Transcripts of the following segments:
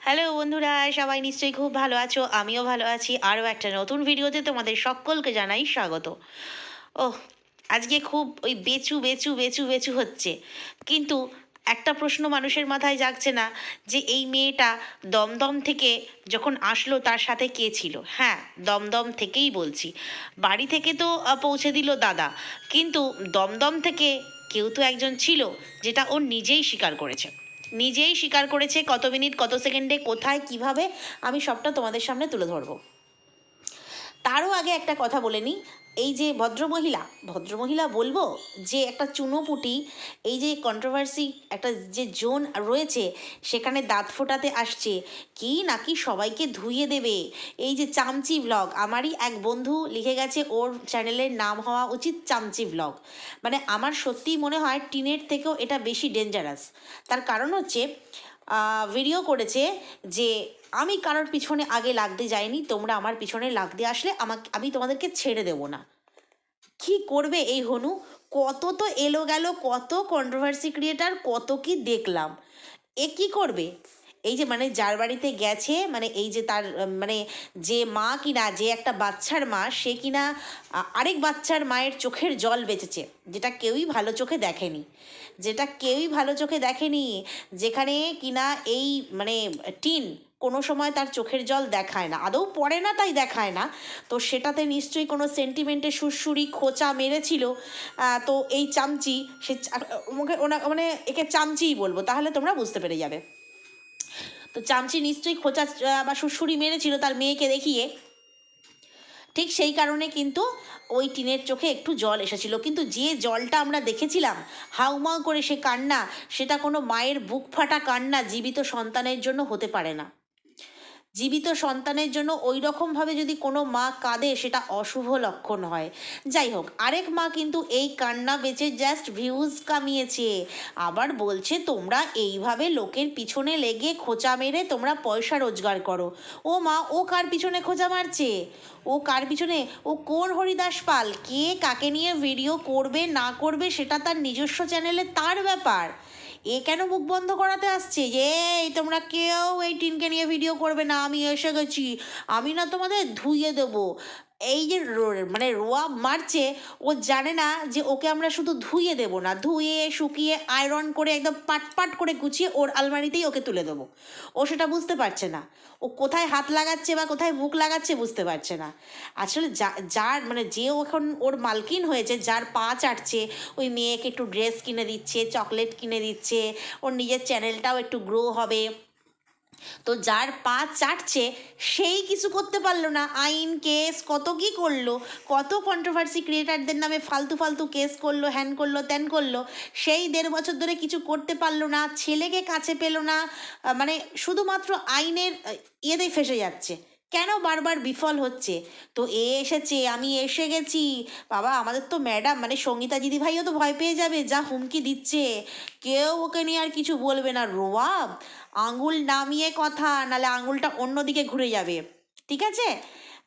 Hello বন্ধুরা, সবাই নিশ্চয়ই খুব ভালো আছো, আমিও ভালো আছি। আরও একটা নতুন ভিডিওতে তোমাদের সকলকে জানাই স্বাগত। ও আজকে খুব ওই বেচু বেচু বেচু বেচু হচ্ছে। কিন্তু একটা প্রশ্ন মানুষের মাথায় জাগছে না যে এই মেয়েটা দমদম থেকে যখন আসলো তার সাথে কে ছিল? হ্যাঁ দমদম থেকেই বলছি। বাড়ি থেকে তো পৌঁছে দিল দাদা। কিন্তু দমদম থেকে কেউ তো একজন ছিল যেটা ও নিজেই স্বীকার করেছে। নিজেই স্বীকার করেছে কত মিনিট, কত সেকেন্ডে, কোথায়, কীভাবে, আমি সবটা তোমাদের সামনে তুলে ধরবো। তারও আগে একটা কথা বলে নিই। এই যে ভদ্রমহিলা ভদ্রমহিলা বলব যে একটা চুনোপুটি, এই যে কন্ট্রোভার্সি একটা যে জোন রয়েছে, সেখানে দাঁত ফোটাতে আসছে, কি নাকি সবাইকে ধুইয়ে দেবে? এই যে চামচি ব্লগ আমারই এক বন্ধু লিখে গেছে ওর চ্যানেলের নাম হওয়া উচিত চামচি ব্লগ মানে আমার সত্যিই মনে হয় টিনের থেকেও এটা বেশি ডেঞ্জারাস তার কারণ হচ্ছে ভিডিও করেছে যে, আমি কারোর পিছনে আগে লাগতে যাইনি, তোমরা আমার পিছনে লাগতে আসলে আমাকে, আমি তোমাদেরকে ছেড়ে দেবো না। কি করবে এই হনু? কত তো এলো গেল, কত কন্ট্রোভার্সি ক্রিয়েটার কত কি দেখলাম। এ কি করবে? এই যে মানে যার বাড়িতে গেছে মানে এই যে তার মানে যে মা কিনা, যে একটা বাচ্চার মা, সে কিনা আরেক বাচ্চার মায়ের চোখের জল বেঁচেছে, যেটা কেউই ভালো চোখে দেখেনি। যেটা কেউই ভালো চোখে দেখেনি, যেখানে কিনা এই মানে টিন কোনো সময় তার চোখের জল দেখায় না। আদৌ পড়ে না তাই দেখায় না। তো সেটাতে নিশ্চয়ই কোনো সেন্টিমেন্টে সুরসুরি খোঁচা মেরেছিল। তো এই চামচি, সে মানে একে চামচিই বলব, তাহলে তোমরা বুঝতে পেরে যাবে। তো চামচি নিশ্চয়ই খোঁচা বা সুরসুরি মেরেছিল তার মেয়েকে দেখিয়ে। ঠিক সেই কারণে কিন্তু ওই টিনের চোখে একটু জল এসেছিল। কিন্তু যে জলটা আমরা দেখেছিলাম, হাউমাউ করে সে কান্না, সেটা কোনো মায়ের বুক ফাটা কান্না জীবিত সন্তানের জন্য হতে পারে না। জীবিত সন্তানের জন্য ওই রকমভাবে যদি কোনো মা কাঁদে, সেটা অশুভ লক্ষণ হয়। যাই হোক, আরেক মা কিন্তু এই কান্না বেচে জাস্ট ভিউজ কামিয়েছে। আবার বলছে, তোমরা এইভাবে লোকের পিছনে লেগে খোঁচা মেরে তোমরা পয়সা রোজগার করো। ও মা, ও কার পিছনে খোঁচা মারছে? ও কার পিছনে? ও কোন হরিদাস পাল? কে কাকে নিয়ে ভিডিও করবে, না করবে, সেটা তার নিজস্ব চ্যানেলে তার ব্যাপার। এ কেন মুখ বন্ধ করাতে আসছে? যে এই, তোমরা কেউ এই টিনকে নিয়ে ভিডিও করবে না, আমি এসে গেছি। আমি না তোমাদের ধুইয়ে দেবো। এই যে মানে রোয়া মারছে, ও জানে না যে ওকে আমরা শুধু ধুয়ে দেবো না, ধুয়ে, শুকিয়ে আয়রন করে একদম পাট পাট করে গুছিয়ে ওর আলমারিতেই ওকে তুলে দেবো। ও সেটা বুঝতে পারছে না। ও কোথায় হাত লাগাচ্ছে বা কোথায় মুখ লাগাচ্ছে বুঝতে পারছে না। আসলে যা- যার মানে যে এখন ওর মালকিন হয়েছে, যার পা চাটছে, ওই মেয়েকে একটু ড্রেস কিনে দিচ্ছে চকলেট কিনে দিচ্ছে, ওর নিজের চ্যানেলটাও একটু গ্রো হবে। তো যার পা চাটছে, সেই কিছু করতে পারল না। আইন, কেস, কত কি করল, কত কন্ট্রোভার্সি ক্রিয়েটারদের নামে ফালতু ফালতু কেস করল, হ্যান করল, ত্যান করল, সেই দেড় বছর ধরে কিছু করতে পারল না, ছেলেকে কাছে পেল না মানে শুধুমাত্র আইনের ইয়েতেই ফেসে যাচ্ছে। কেন বারবার বিফল হচ্ছে? তো এ এসেছে, আমি এসে গেছি। বাবা, আমাদের তো ম্যাডাম মানে সঙ্গীতা দিদিভাইও তো ভয় পেয়ে যাবে, যা হুমকি দিচ্ছে। কেউ ওকে নিয়ে আর কিছু বলবে না। রোয়াব আঙুল নামিয়ে কথা নালে আঙুলটা অন্যদিকে ঘুরে যাবে। ঠিক আছে?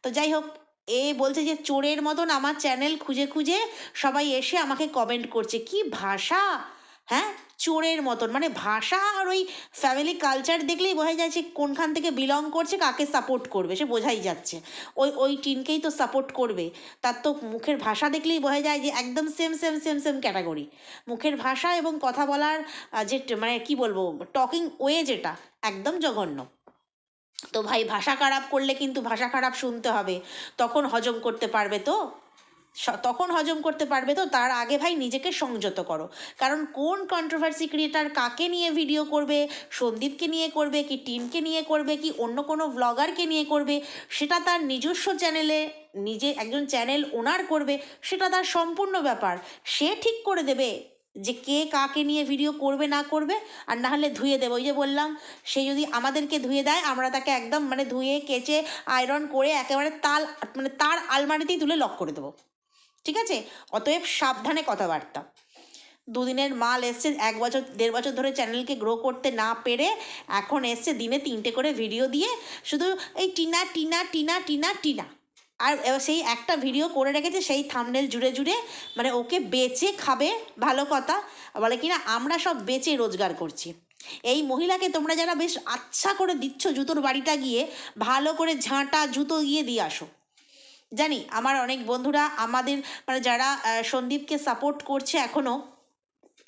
তো যাই হোক, এ বলছে যে, চোরের মতন আমার চ্যানেল খুঁজে খুঁজে সবাই এসে আমাকে কমেন্ট করছে। কি ভাষা? হ্যাঁ? চোরের মতন। মানে ভাষা আর ওই ফ্যামিলি কালচার দেখলেই বোঝা যাচ্ছে কোনখান থেকে বিলং করছে, কাকে সাপোর্ট করবে, সে বোঝাই যাচ্ছে। ওই ওই টিনকেই তো সাপোর্ট করবে। তার তো মুখের ভাষা দেখলেই বোঝা যায় যে একদম same same same same category মুখের ভাষা এবং কথা বলার যে মানে কি বলব টকিং ওয়ে যেটা, একদম জঘন্য। তো ভাই, ভাষা খারাপ করলে কিন্তু ভাষা খারাপ শুনতে হবে। তখন হজম করতে পারবে তো? তখন হজম করতে পারবে তো? তার আগে ভাই নিজেকে সংযত করো। কারণ কোন কন্ট্রোভার্সি ক্রিয়েটার কাকে নিয়ে ভিডিও করবে? সন্দীপকে নিয়ে করবে কি টিমকে নিয়ে করবে কি অন্য কোনো ব্লগারকে নিয়ে করবে? সেটা তার নিজস্ব চ্যানেলে নিজে একজন চ্যানেল ওনার করবে, সেটা তার সম্পূর্ণ ব্যাপার। সে ঠিক করে দেবে যে কে কাকে নিয়ে ভিডিও করবে, না করবে, আর না হলে ধুয়ে দেবো। ওই যে বললাম, সে যদি আমাদেরকে ধুয়ে দেয়, আমরা তাকে একদম মানে ধুয়ে, কেচে আয়রন করে একেবারে তাল মানে তার আলমারিতেই তুলে লক করে দেবো। ঠিক আছে? অতএব সাবধানে কথাবার্তা। দুদিনের মাল এসছে, এক বছর, দেড় বছর ধরে চ্যানেলকে গ্রো করতে না পেরে এখন এসছে দিনে তিনটে করে ভিডিও দিয়ে শুধু এই টিনা টিনা টিনা টিনা টিনা। আর সেই একটা ভিডিও করে রেখেছে, সেই থামনেল জুড়ে জুড়ে মানে ওকে বেচে খাবে, ভালো কথা। বলে কিনা আমরা সব বেচে রোজগার করছি। এই মহিলাকে তোমরা যারা বেশ আচ্ছা করে দিচ্ছ জুতোর বাড়িটা গিয়ে, ভালো করে ঝাঁটা, জুতো গিয়ে দিয়ে আসো। জানি আমার অনেক বন্ধুরা আমাদের মানে যারা সন্দীপকে সাপোর্ট করছে এখনও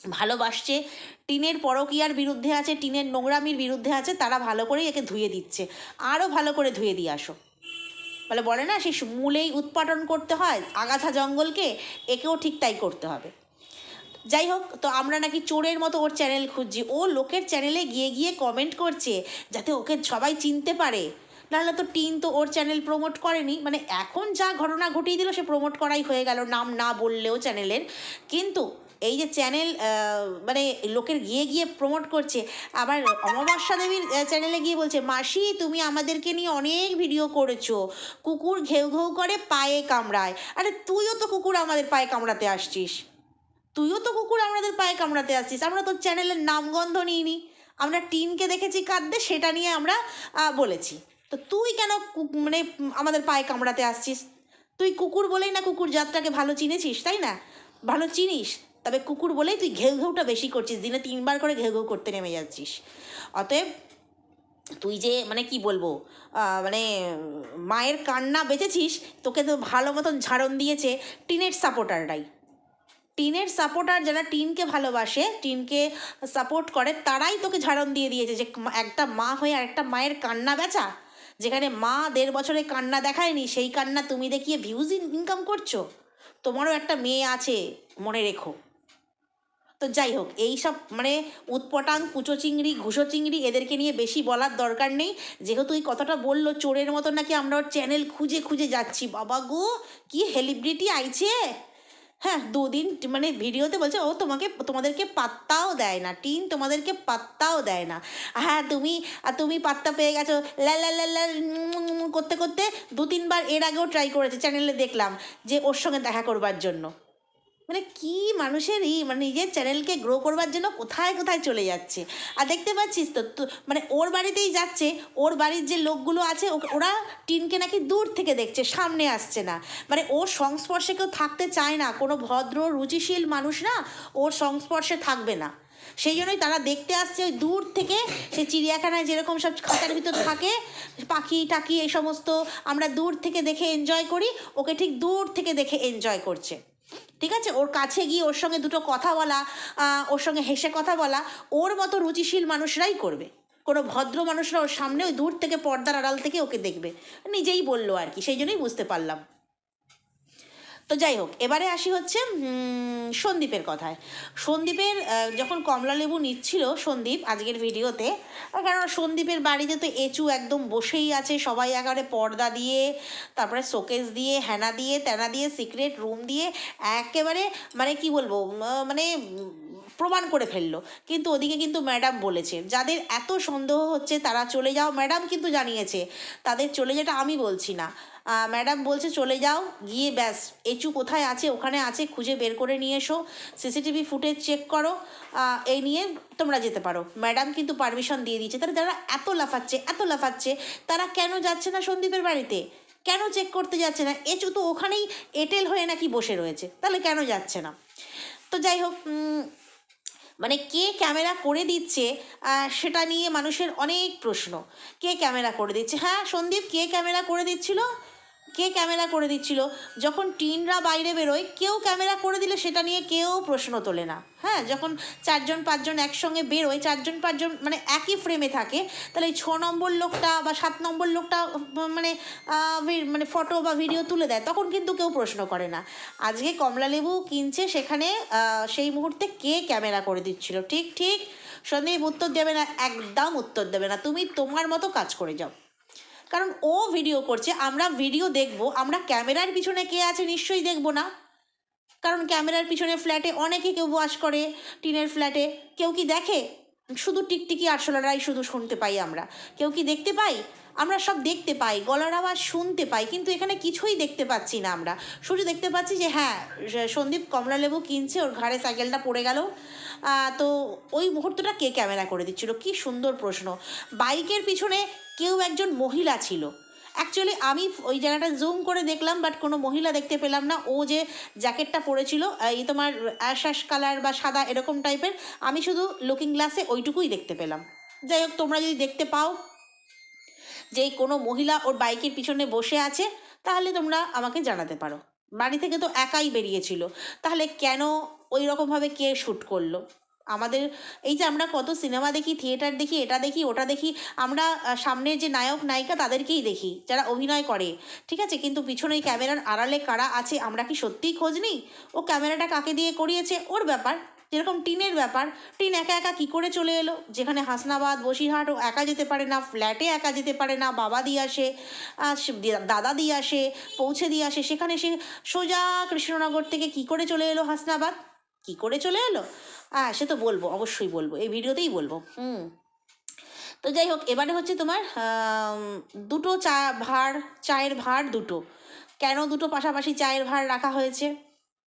ভালোবাসছে, টিনের পরকীয়ার বিরুদ্ধে আছে, টিনের নোংরামির বিরুদ্ধে আছে, তারা ভালো করে একে ধুয়ে দিচ্ছে। আরও ভালো করে ধুয়ে দিয়ে আসো। বলে বলে না সেই মূলেই উৎপাদন করতে হয়, আগাছা জঙ্গলকে, একেও ঠিক তাই করতে হবে। যাই হোক, তো আমরা নাকি চোরের মতো ওর চ্যানেল খুঁজছি। ও লোকের চ্যানেলে গিয়ে গিয়ে কমেন্ট করছে, যাতে ওকে সবাই চিনতে পারে। নাহলে তো টিন তো ওর চ্যানেল প্রমোট করেনি। মানে এখন যা ঘটনা ঘটিয়ে দিল, সে প্রমোট করাই হয়ে গেল নাম না বললেও চ্যানেলের কিন্তু এই যে চ্যানেল মানে লোকের গিয়ে গিয়ে প্রমোট করছে, আবার অমাবস্যা দেবীর চ্যানেলে গিয়ে বলছে, মাসি, তুমি আমাদেরকে নিয়ে অনেক ভিডিও করেছ। কুকুর ঘেউ ঘেউ করে পায়ে কামড়ায়। আরে তুইও তো কুকুর আমাদের পায়ে কামড়াতে আসছিস। তুইও তো কুকুর আমাদের পায়ে কামড়াতে আসছিস। আমরা তোর চ্যানেলের নামগন্ধ নিইনি। আমরা টিনকে দেখেছি কাঁদতে, সেটা নিয়ে আমরা বলেছি। তো তুই কেন মানে আমাদের পায়ে কামড়াতে আসছিস? তুই কুকুর বলেই না কুকুর জাতটাকে ভালো চিনেছিস, তাই না? ভালো চিনিস, তবে কুকুর বলেই তুই ঘেউ ঘেউটা বেশি করছিস, দিনে তিনবার করে ঘেউ ঘেউ করতে নেমে যাচ্ছিস। অতএব তুই যে মানে কি বলব মানে মায়ের কান্না বেঁচেছিস, তোকে তো ভালো মতন ঝাড়ন দিয়েছে টিনের সাপোর্টাররাই। টিনের সাপোর্টার যারা টিনকে ভালোবাসে, টিনকে সাপোর্ট করে, তারাই তোকে ঝাড়ন দিয়ে দিয়েছে যে, একটা মা হয়ে আর একটা মায়ের কান্না বেচা। যেখানে মা দেড় বছরে কান্না দেখায়নি, সেই কান্না তুমি দেখিয়ে ভিউজ ইনকাম করছ? তোমারও একটা মেয়ে আছে, মনে রেখো। তো যাই হোক, এই সব মানে উৎপটাং, কুচো চিংড়ি, ঘুষো চিংড়ি এদেরকে নিয়ে বেশি বলার দরকার নেই। যেহেতু এই কথাটা বলল চোরের মতো নাকি আমরা ওর চ্যানেল খুঁজে খুঁজে যাচ্ছি, বাবা গো, কি হেলিব্রিটি আইছে? হ্যাঁ দুদিন মানে ভিডিওতে বলছে, ও তোমাকে, তোমাদেরকে পাত্তাও দেয় না, টিন তোমাদেরকে পাত্তাও দেয় না। হ্যাঁ তুমি, আর তুমি পাত্তা পেয়ে গেছো, লা লা লা লা করতে করতে দু, তিনবার এর আগেও ট্রাই করেছে চ্যানেলে দেখলাম যে ওর সঙ্গে দেখা করবার জন্য। মানে কি মানুষের ই মানে নিজের চ্যানেলকে গ্রো করবার জন্য কোথায় কোথায় চলে যাচ্ছে? আর দেখতে পাচ্ছিস তো মানে ওর বাড়িতেই যাচ্ছে, ওর বাড়ির যে লোকগুলো আছে ওরা টিনকে নাকি দূর থেকে দেখছে, সামনে আসছে না। মানে ওর সংস্পর্শে কেউ থাকতে চায় না, কোনো ভদ্র, রুচিশীল মানুষ না ওর সংস্পর্শে থাকবে না। সেই জন্যই তারা দেখতে আসছে ওই দূর থেকে, সে চিড়িয়াখানায় যেরকম সব খাতার ভিতর থাকে, পাখি টাকি এই সমস্ত আমরা দূর থেকে দেখে এনজয় করি, ওকে ঠিক দূর থেকে দেখে এনজয় করছে। ঠিক আছে? ওর কাছে গিয়ে ওর সঙ্গে দুটো কথা বলা ওর সঙ্গে হেসে কথা বলা, ওর মতো রুচিশীল মানুষরাই করবে। কোনো ভদ্র মানুষরা ওর সামনে ওই দূর থেকে পর্দার আড়াল থেকে ওকে দেখবে। নিজেই বলল আর কি, সেই জন্যই বুঝতে পারলাম। তো যাই হোক, এবারে আসি হচ্ছে সন্দীপের কথায়। সন্দীপের যখন কমলা লেবু নিচ্ছিল সন্দীপ আজকের ভিডিওতে কারণ সন্দীপের বাড়িতে তো এচু একদম বসেই আছে, সবাই একেবারে পর্দা দিয়ে, তারপরে শোকেস দিয়ে হ্যানা দিয়ে, তেনা দিয়ে, সিক্রেট রুম দিয়ে, একেবারে মানে কি বলব মানে প্রমাণ করে ফেলল। কিন্তু ওদিকে কিন্তু ম্যাডাম বলেছে, যাদের এত সন্দেহ হচ্ছে তারা চলে যাও। ম্যাডাম কিন্তু জানিয়েছে, তাদের চলে যেটা আমি বলছি না। ম্যাডাম বলছে চলে যাও, গিয়ে ব্যাস, এচু কোথায় আছে, ওখানে আছে, খুঁজে বের করে নিয়ে এসো সিসিটিভি ফুটেজ চেক করো এই নিয়ে তোমরা যেতে পারো। ম্যাডাম কিন্তু পারমিশন দিয়ে দিয়েছে তারা যারা এত লাফাচ্ছে এত লাফাচ্ছে, তারা কেন যাচ্ছে না সন্দীপের বাড়িতে? কেন চেক করতে যাচ্ছে না? এচু তো ওখানেই এটেল হয়ে নাকি বসে রয়েছে, তাহলে কেন যাচ্ছে না? তো যাই হোক মানে কে ক্যামেরা করে দিচ্ছে সেটা নিয়ে মানুষের অনেক প্রশ্ন। কে ক্যামেরা করে দিচ্ছে? হ্যাঁ সন্দীপ, কে ক্যামেরা করে দিচ্ছিল? কে ক্যামেরা করে দিচ্ছিল? যখন টিনরা বাইরে বেরোয়, কেউ ক্যামেরা করে দিলে সেটা নিয়ে কেউ প্রশ্ন তোলে না। হ্যাঁ যখন চারজন পাঁচজন একসঙ্গে বেরোয়, চারজন পাঁচজন মানে একই ফ্রেমে থাকে, তাহলে এই ছ নম্বর লোকটা বা সাত নম্বর লোকটা মানে মানে ফটো বা ভিডিও তুলে দেয়, তখন কিন্তু কেউ প্রশ্ন করে না। আজকে কমলালেবু কিনছে সেখানে সেই মুহূর্তে কে ক্যামেরা করে দিচ্ছিল? ঠিক ঠিক, সন্দীপ উত্তর দেবে না, একদম উত্তর দেবে না। তুমি তোমার মতো কাজ করে যাও। কারণ ও ভিডিও করছে, আমরা ভিডিও দেখব, আমরা ক্যামেরার পিছনে কে আছে নিশ্চয়ই দেখব না। কারণ ক্যামেরার পিছনে ফ্ল্যাটে অনেকে কেউ বাস করে, টিনের ফ্ল্যাটে কেউ কি দেখে? শুধু টিকটিকি আরশোলারাই শুধু শুনতে পাই আমরা। কেউ কি দেখতে পাই? আমরা সব দেখতে পাই, গলার আওয়াজ শুনতে পাই, কিন্তু এখানে কিছুই দেখতে পাচ্ছি না আমরা। শুধু দেখতে পাচ্ছি যে হ্যাঁ সন্দীপ কমলা লেবু কিনছে, ওর ঘাড়ে সাইকেলটা পড়ে গেল। তো ওই মুহূর্তটা কে ক্যামেরা করে দিচ্ছিল? কি সুন্দর প্রশ্ন। বাইকের পিছনে কেউ একজন মহিলা ছিল। অ্যাকচুয়ালি আমি ওই জায়গাটা জুম করে দেখলাম বাট কোনো মহিলা দেখতে পেলাম না। ও যে জ্যাকেটটা পরেছিল এই তোমার অ্যাশ অ্যাশ কালার বা সাদা এরকম টাইপের আমি শুধু লুকিং গ্লাসে ওইটুকুই দেখতে পেলাম। যাই হোক, তোমরা যদি দেখতে পাও যে কোনো মহিলা ওর বাইকের পিছনে বসে আছে, তাহলে তোমরা আমাকে জানাতে পারো। বাড়ি থেকে তো একাই বেরিয়েছিল। তাহলে কেন ওই রকমভাবে কে শ্যুট করল? আমাদের, এই যে আমরা কত সিনেমা দেখি, থিয়েটার দেখি, এটা দেখি, ওটা দেখি, আমরা সামনের যে নায়ক, নায়িকা তাদেরকেই দেখি, যারা অভিনয় করে, ঠিক আছে? কিন্তু পিছনে এই ক্যামেরার আড়ালে কারা আছে, আমরা কি সত্যিই খোঁজ নিই? ও ক্যামেরাটা কাকে দিয়ে করিয়েছে? ওর ব্যাপার, যেরকম টিনের ব্যাপার, টিন একা একা কী করে চলে এলো? যেখানে হাসনাবাদ, বসিরহাট, ও একা যেতে পারে না, ফ্ল্যাটে একা যেতে পারে না, বাবা দিয়ে আসে দাদা দিয়ে আসে, পৌঁছে দিয়ে আসে, সেখানে সে সোজা কৃষ্ণনগর থেকে কি করে চলে এলো হাসনাবাদ? কি করে চলে এলো? হ্যাঁ সে তো বলব, অবশ্যই বলব, এই ভিডিওতেই বলব, হুম। তো যাই হোক, এবারে হচ্ছে তোমার দুটো চা ভাঁড় চায়ের ভাঁড় দুটো। কেন দুটো পাশাপাশি চায়ের ভাঁড় রাখা হয়েছে?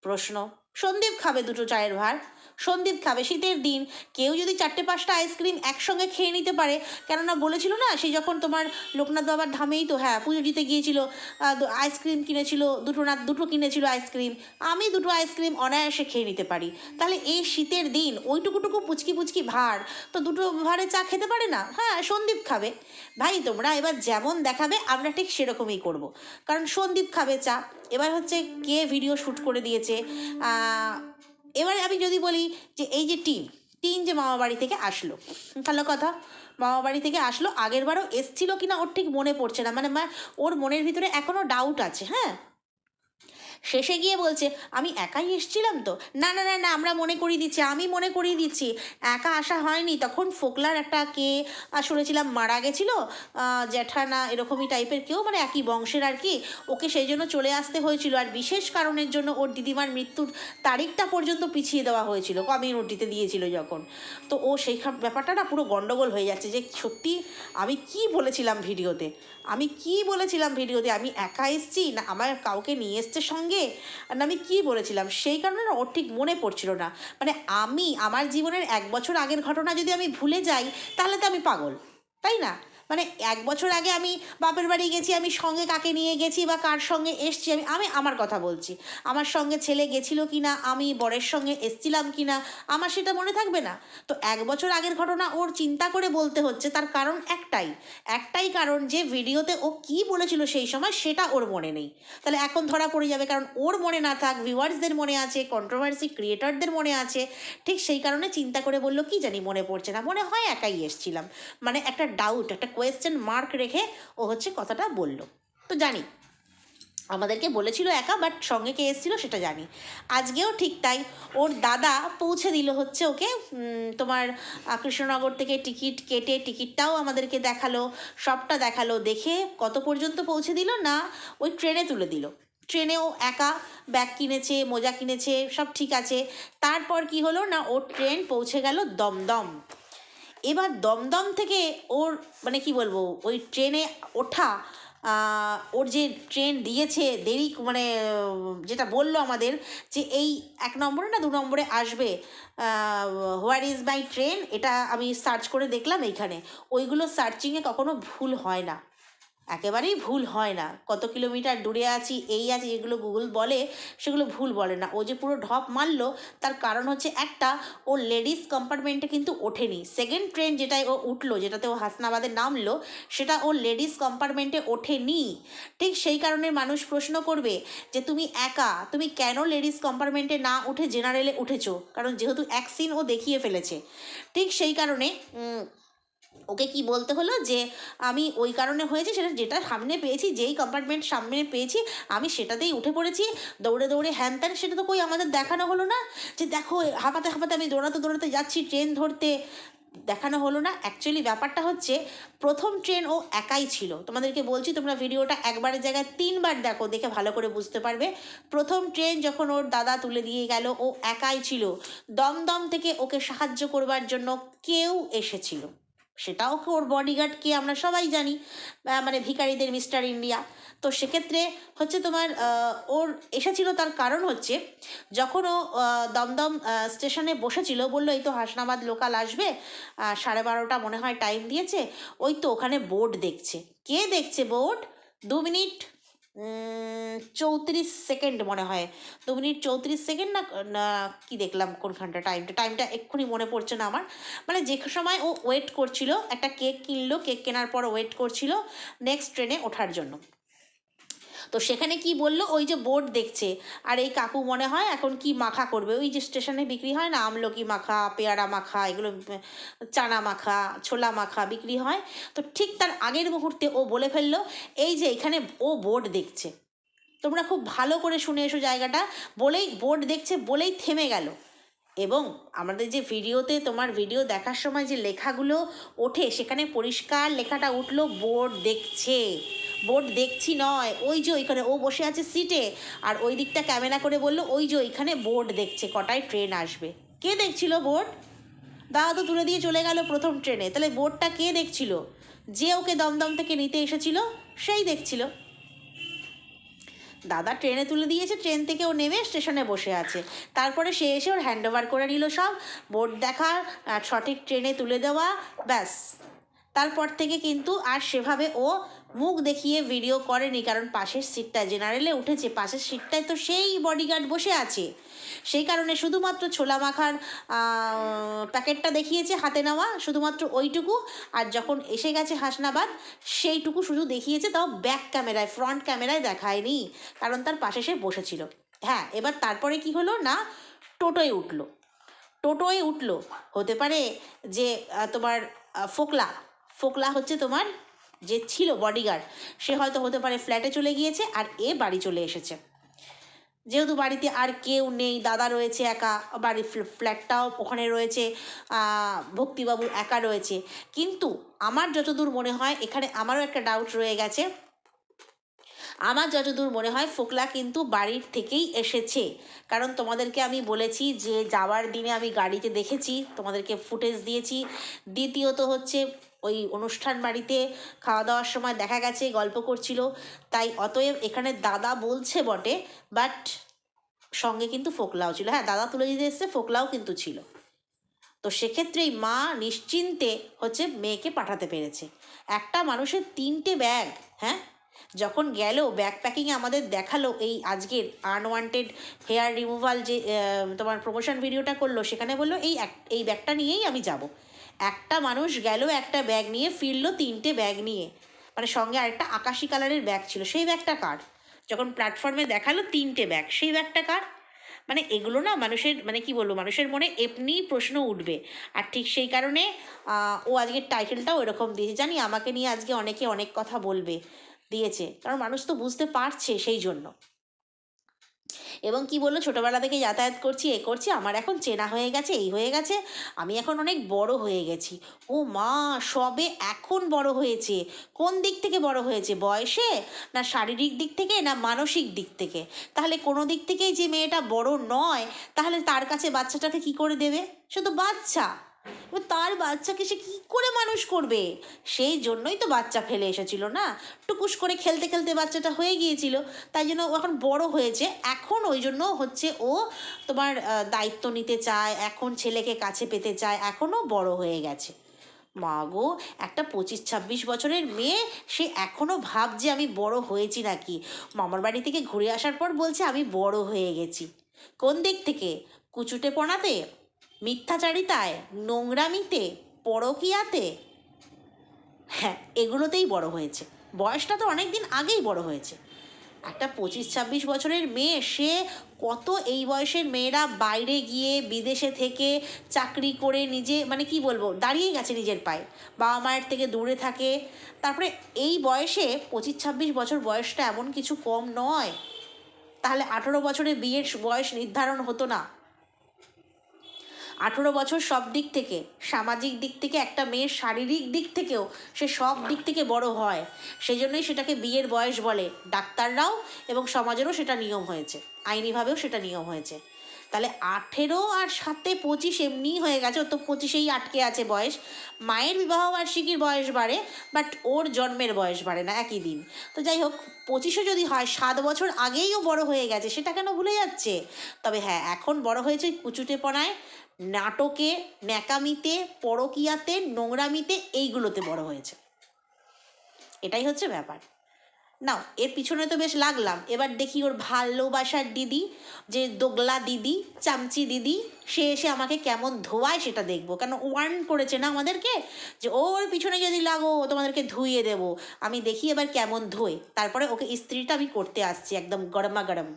প্রশ্ন। সন্দীপ খাবে দুটো চায়ের ভাঁড় সন্দীপ খাবে। শীতের দিন, কেউ যদি চারটে পাঁচটা আইসক্রিম একসঙ্গে খেয়ে নিতে পারে, কেননা বলেছিল না, সে যখন তোমার লোকনাথ বাবার ধামেই তো হ্যাঁ পুজো দিতে গিয়েছিল আইসক্রিম কিনেছিল, দুটো না, দুটো কিনেছিল আইসক্রিম, আমি দুটো আইসক্রিম অনায়াসে খেয়ে নিতে পারি। তাহলে এই শীতের দিন ওইটুকুটুকু পুচকি পুচকি ভার, তো দুটো ভারে চা খেতে পারে না? হ্যাঁ সন্দীপ খাবে। ভাই, তোমরা এবার যেমন দেখাবে, আমরা ঠিক সেরকমই করব। কারণ সন্দীপ খাবে চা। এবার হচ্ছে কে ভিডিও শ্যুট করে দিয়েছে? এবারে আমি যদি বলি যে এই যে টিম টিন যে মামা বাড়ি থেকে আসলো, ভালো কথা মামা বাড়ি থেকে আসলো, আগের বারও এসছিল কিনা ওর ঠিক মনে পড়ছে না মানে ওর মনের ভিতরে এখনও ডাউট আছে হ্যাঁ? শেষে গিয়ে বলছে, আমি একাই এসছিলাম তো? না না না না, আমরা মনে করিয়ে দিচ্ছি, আমি মনে করিয়ে দিচ্ছি। একা আসা হয়নি। তখন ফোকলার একটা কে শুনেছিলাম মারা গেছিল জ্যাঠানা এরকমই টাইপের কেউ মানে একই বংশের আর কি, ওকে সেই জন্য চলে আসতে হয়েছিল। আর বিশেষ কারণের জন্য ওর দিদিমার মৃত্যুর তারিখটা পর্যন্ত পিছিয়ে দেওয়া হয়েছিল কমিউনিটিতে দিয়েছিল যখন। তো ও সেই ব্যাপারটা না পুরো গণ্ডগোল হয়ে যাচ্ছে যে সত্যি আমি কি বলেছিলাম ভিডিওতে? আমি কি বলেছিলাম ভিডিওতে? আমি একা এসছি? না, আমার কাউকে নিয়ে এসছে সঙ্গে? আর না আমি কি বলেছিলাম? সেই কারণে ওর ঠিক মনে পড়ছিল না। মানে আমি, আমার জীবনের এক বছর আগের ঘটনা যদি আমি ভুলে যাই, তাহলে তো আমি পাগল। তাই না? মানে এক বছর আগে আমি বাপের বাড়ি গেছি, আমি সঙ্গে কাকে নিয়ে গেছি বা কার সঙ্গে এসছি, আমি আমি আমার কথা বলছি। আমার সঙ্গে ছেলে গেছিল কি না আমি বরের সঙ্গে এসছিলাম কি না আমার সেটা মনে থাকবে না। তো এক বছর আগের ঘটনা ওর চিন্তা করে বলতে হচ্ছে, তার কারণ একটাই। একটাই কারণ যে ভিডিওতে ও কি বলেছিল সেই সময় সেটা ওর মনে নেই। তাহলে এখন ধরা পড়ে যাবে, কারণ ওর মনে না থাক, ভিউয়ার্সদের মনে আছে কন্ট্রোভার্সি ক্রিয়েটারদের মনে আছে, ঠিক সেই কারণে চিন্তা করে বলল, কি জানি মনে পড়ছে না? মনে হয় একাই এসছিলাম। মানে একটা ডাউট একটা কোয়েশ্চেন মার্ক রেখে ও হচ্ছে কথাটা বলল। তো জানি। আমাদেরকে বলেছিল একা বাট সঙ্গে কে এসেছিল সেটা জানি। আজকেও ঠিক তাই। ওর দাদা পৌঁছে দিল হচ্ছে ওকে তোমার কৃষ্ণনগর থেকে টিকিট কেটে টিকিটটাও আমাদেরকে দেখাল, সবটা দেখাল, দেখে কত পর্যন্ত পৌঁছে দিল না ওই ট্রেনে তুলে দিল। ট্রেনেও একা ব্যাগ কিনেছে, মোজা কিনেছে, সব ঠিক আছে। তারপর কি হলো না, ওর ট্রেন পৌঁছে গেল দমদম। এবার দমদম থেকে ওর মানে কি বলব, ওই ট্রেনে ওঠা ওর যে ট্রেন দিয়েছে দেরি মানে যেটা বলল আমাদের যে এই এক নম্বরে না দু নম্বরে আসবে হোয়ার ইজ মাই ট্রেন, এটা আমি সার্চ করে দেখলাম এইখানে ওইগুলো সার্চিংয়ে কখনো ভুল হয় না। একেবারেই ভুল হয় না। কত কিলোমিটার দূরে আছি, এই আছে যেগুলো গুগল বলে, সেগুলো ভুল বলে না। ও যে পুরো ঢপ মারলো, তার কারণ হচ্ছে একটা, ও লেডিস কম্পার্টমেন্টে কিন্তু ওঠেনি। সেকেন্ড ট্রেন যেটায় ও উঠল, যেটাতে ও হাসনাবাদে নামলো, সেটা ও লেডিস কম্পার্টমেন্টে ওঠেনি। ঠিক সেই কারণে মানুষ প্রশ্ন করবে যে, তুমি একা, তুমি কেন লেডিস কম্পার্টমেন্টে না উঠে জেনারেলে উঠেছো? কারণ যেহেতু এক সিন ও দেখিয়ে ফেলেছে। ঠিক সেই কারণে ওকে কি বলতে হলো? যে আমি ওই কারণে হয়েছে, সেটা যেটা সামনে পেয়েছি, যেই কম্পার্টমেন্ট সামনে পেয়েছি, আমি সেটাতেই উঠে পড়েছি। দৌড়ে দৌড়ে হ্যান ত্যান, সেটা তো কই আমাদের দেখানো হলো না? যে দেখো, হাঁপাতে হাঁপাতে আমি দৌড়াতে দৌড়াতে যাচ্ছি ট্রেন ধরতে। দেখানো হলো না। অ্যাকচুয়ালি ব্যাপারটা হচ্ছে, প্রথম ট্রেন ও একাই ছিল। তোমাদেরকে বলছি, তোমরা ভিডিওটা একবারের জায়গায় তিনবার দেখো, দেখে ভালো করে বুঝতে পারবে। প্রথম ট্রেন যখন ওর দাদা তুলে দিয়ে গেল, ও একাই ছিল। দমদম থেকে ওকে সাহায্য করবার জন্য কেউ এসেছিল। সেটাও ওর বডিগার্ড কে আমরা সবাই জানি মানে ভিখারিদের মিস্টার ইন্ডিয়া তো সেক্ষেত্রে হচ্ছে তোমার ওর এসেছিল তার কারণ হচ্ছে যখন ও দমদম স্টেশনে বসেছিল, বলল, এই তো হাসনাবাদ লোকাল আসবে সাড়ে বারোটা মনে হয় টাইম দিয়েছে। ওই তো ওখানে বোর্ড দেখছে। কে দেখছে বোর্ড দু মিনিট। চৌত্রিশ সেকেন্ড মনে হয়। দু মিনিট চৌত্রিশ সেকেন্ড না না কী দেখলাম কোনখানটা? টাইমটা টাইমটা এক্ষুনি মনে পড়ছে না আমার। মানে যে সময় ও ওয়েট করছিল, একটা কেক কিনলো কেক কেনার পর ওয়েট করছিল নেক্সট ট্রেনে ওঠার জন্য। তো সেখানে কি বলল? ওই যে বোর্ড দেখছে। আর এই কাকু মনে হয় এখন কি মাখা করবে? ওই যে স্টেশনে বিক্রি হয় না? আমলকি মাখা, পেয়ারা মাখা, এগুলো চানা মাখা, ছোলা মাখা বিক্রি হয়। তো ঠিক তার আগের মুহূর্তে ও বলে ফেলল, এই যে এখানে ও বোর্ড দেখছে। তোমরা খুব ভালো করে শুনে এসো জায়গাটা। বলেই বোর্ড দেখছে, বলেই থেমে গেল। এবং আমাদের যে ভিডিওতে তোমার ভিডিও দেখার সময় যে লেখাগুলো ওঠে, সেখানে পরিষ্কার লেখাটা উঠল, বোর্ড দেখছে। বোর্ড দেখছি নয়, ওই যে ওইখানে, ও বসে আছে সিটে আর ওই দিকটা ক্যামেরা করে বলল, ওই যে ওইখানে বোর্ড দেখছে, কটায় ট্রেন আসবে। কে দেখছিল বোর্ড? দাদা তো তুলে দিয়ে চলে গেল প্রথম ট্রেনে, তাহলে বোর্ডটা কে দেখছিল? যে ওকে দমদম থেকে নিতে এসেছিল, সেই দেখছিল। দাদা ট্রেনে তুলে দিয়েছে, ট্রেন থেকে ও নেমে স্টেশনে বসে আছে। তারপরে সে এসে ওর হ্যান্ড ওভার করে নিল সব বোর্ড দেখা সঠিক ট্রেনে তুলে দেওয়া, ব্যাস। তারপর থেকে কিন্তু আর সেভাবে ও মুখ দেখিয়ে ভিডিও করেনি, কারণ পাশের সিটটা জেনারেলে উঠেছে, পাশের সিটটায় তো সেই বডিগার্ড বসে আছে। সেই কারণে শুধুমাত্র ছোলা মাখার প্যাকেটটা দেখিয়েছে হাতে নেওয়া, শুধুমাত্র ওইটুকু। আর যখন এসে গেছে হাসনাবাদ, সেইটুকু শুধু দেখিয়েছে, তাও ব্যাক ক্যামেরায় ফ্রন্ট ক্যামেরায় দেখায়নি। কারণ তার পাশে সে বসেছিল। হ্যাঁ এবার তারপরে কি হলো না, টোটোয় উঠল। টোটোয় উঠল, হতে পারে যে তোমার ফোকলা। ফোকলা হচ্ছে তোমার যে ছিল বডিগার্ড সে হয়তো হতে পারে ফ্ল্যাটে চলে গিয়েছে আর এ বাড়ি চলে এসেছে। যেহেতু বাড়িতে আর কেউ নেই, দাদা রয়েছে একা, বাড়ির ফ্ল- ফ্ল্যাটটাও ওখানে রয়েছে ভক্তিবাবু একা রয়েছে। কিন্তু আমার যতদূর মনে হয়, এখানে আমারও একটা ডাউট রয়ে গেছে। আমার যতদূর মনে হয়, ফোকলা কিন্তু বাড়ির থেকেই এসেছে। কারণ তোমাদেরকে আমি বলেছি যে, যাওয়ার দিনে আমি গাড়িতে দেখেছি, তোমাদেরকে ফুটেজ দিয়েছি। দ্বিতীয়ত হচ্ছে ওই অনুষ্ঠান বাড়িতে খাওয়া দাওয়ার সময় দেখা গেছে, গল্প করছিল। তাই অতএব এখানে দাদা বলছে বটে, বাট সঙ্গে কিন্তু ফোকলাও ছিল। হ্যাঁ দাদা তুলে দিতে এসছে, ফোকলাও কিন্তু ছিল। তো সেক্ষেত্রেই মা নিশ্চিন্তে হচ্ছে মেয়েকে পাঠাতে পেরেছে। একটা মানুষের তিনটে ব্যাগ হ্যাঁ? যখন গেল ব্যাগ প্যাকিংয়ে আমাদের দেখাল এই আজকের আনওয়ান্টেড হেয়ার রিমুভাল যে তোমার প্রমোশন ভিডিওটা করল, সেখানে বলল, এই এক, এই ব্যাগটা নিয়েই আমি যাব। একটা মানুষ গেল, একটা ব্যাগ নিয়ে ফিরলো, তিনটে ব্যাগ নিয়ে। মানে সঙ্গে আরেকটা আকাশি কালারের ব্যাগ ছিল। সেই ব্যাগটা কার? যখন প্ল্যাটফর্মে দেখাল, তিনটে ব্যাগ সেই ব্যাগটা কার? মানে এগুলো না মানুষের মানে কি বলব, মানুষের মনে এমনিই প্রশ্ন উঠবে। আর ঠিক সেই কারণে ও আজকের টাইটেলটাও এরকম দিয়েছে। জানি আমাকে নিয়ে আজকে অনেকে অনেক কথা বলবে, দিয়েছে। কারণ মানুষ তো বুঝতে পারছে সেই জন্য। এবং কি বলল? ছোটোবেলা থেকে যাতায়াত করছি, এ করছি, আমার এখন চেনা হয়ে গেছে, এই হয়ে গেছে, আমি এখন অনেক বড় হয়ে গেছি। ও মা, সবে এখন বড় হয়েছে। কোন দিক থেকে বড় হয়েছে? বয়সে? না শারীরিক দিক থেকে? না মানসিক দিক থেকে? তাহলে কোনো দিক থেকেই যে মেয়েটা বড় নয়, তাহলে তার কাছে বাচ্চাটাকে কি করে দেবে? তো বাচ্চা। তার বাচ্চাকে সে কী করে মানুষ করবে? সেই জন্যই তো বাচ্চা ফেলে এসেছিল না? টুকুস করে খেলতে খেলতে বাচ্চাটা হয়ে গিয়েছিল। তাই জন্য ও এখন বড় হয়েছে। এখন ওই জন্য হচ্ছে ও তোমার দায়িত্ব নিতে চায়। এখন ছেলেকে কাছে পেতে চায়। এখনও বড় হয়ে গেছে। মা গো, একটা পঁচিশ ছাব্বিশ বছরের মেয়ে, সে এখনও ভাবছে আমি বড় হয়েছি নাকি? মামার বাড়ি থেকে ঘুরে আসার পর বলছে আমি বড় হয়ে গেছি। কোন দিক থেকে? কুচুটে পড়াতে মিথ্যাচারিতায়, নোংরামিতে, পরকিয়াতে। হ্যাঁ এগুলোতেই বড় হয়েছে। বয়সটা তো অনেক দিন আগেই বড় হয়েছে। একটা পঁচিশ ছাব্বিশ বছরের মেয়ে, সে কত এই বয়সের মেয়েরা বাইরে গিয়ে বিদেশে থেকে চাকরি করে নিজে মানে কি বলব দাঁড়িয়ে গেছে নিজের পায়ে। বাবা মায়ের থেকে দূরে থাকে। তারপরে এই বয়সে পঁচিশ ছাব্বিশ বছর বয়সটা এমন কিছু কম নয়। তাহলে আঠেরো বছরে বিয়ের বয়স নির্ধারণ হতো না। আঠেরো বছর সব দিক থেকে, সামাজিক দিক থেকে, একটা মেয়ের শারীরিক দিক থেকেও সে সব দিক থেকে বড় হয়। সেই জন্যই সেটাকে বিয়ের বয়স বলে ডাক্তাররাও এবং সমাজেরও সেটা নিয়ম হয়েছে, আইনিভাবেও সেটা নিয়ম হয়েছে। তাহলে আঠেরো আর সাতে পঁচিশ এমনিই হয়ে গেছে ও তো পঁচিশেই আটকে আছে বয়স। মায়ের বিবাহবার্ষিকীর বয়স বাড়ে বাট ওর জন্মের বয়স বাড়ে না, একই দিন। তো যাই হোক, পঁচিশও যদি হয়, সাত বছর আগেই ও বড় হয়ে গেছে, সেটা কেন ভুলে যাচ্ছে? তবে হ্যাঁ এখন বড় হয়েছে কুচুটেপনায়, নাটকে, ন্যাকামিতে, পরকিয়াতে, নোংরামিতে, এইগুলোতে বড় হয়েছে। এটাই হচ্ছে ব্যাপার। নাও, এর পিছনে তো বেশ লাগলাম। এবার দেখি ওর ভালোবাসার দিদি, যে দোগলা দিদি, চামচি দিদি, সে এসে আমাকে কেমন ধোয়ায় সেটা দেখব। কেন ওয়ার্ন করেছে না আমাদেরকে? যে ওর পিছনে যদি লাগো তোমাদেরকে ধুইয়ে দেবো। আমি দেখি এবার কেমন ধোয়। তারপরে ওকে ইস্ত্রিটা আমি করতে আসছি একদম গরমা গরম।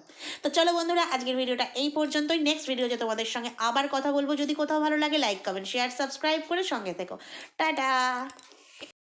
তো চলো বন্ধুরা, আজকের ভিডিওটা এই পর্যন্তই। নেক্সট ভিডিওতে তোমাদের সঙ্গে আবার কথা বলব। যদি কোথাও ভালো লাগে লাইক কমেন্ট শেয়ার সাবস্ক্রাইব করে সঙ্গে থেকো। টাটা!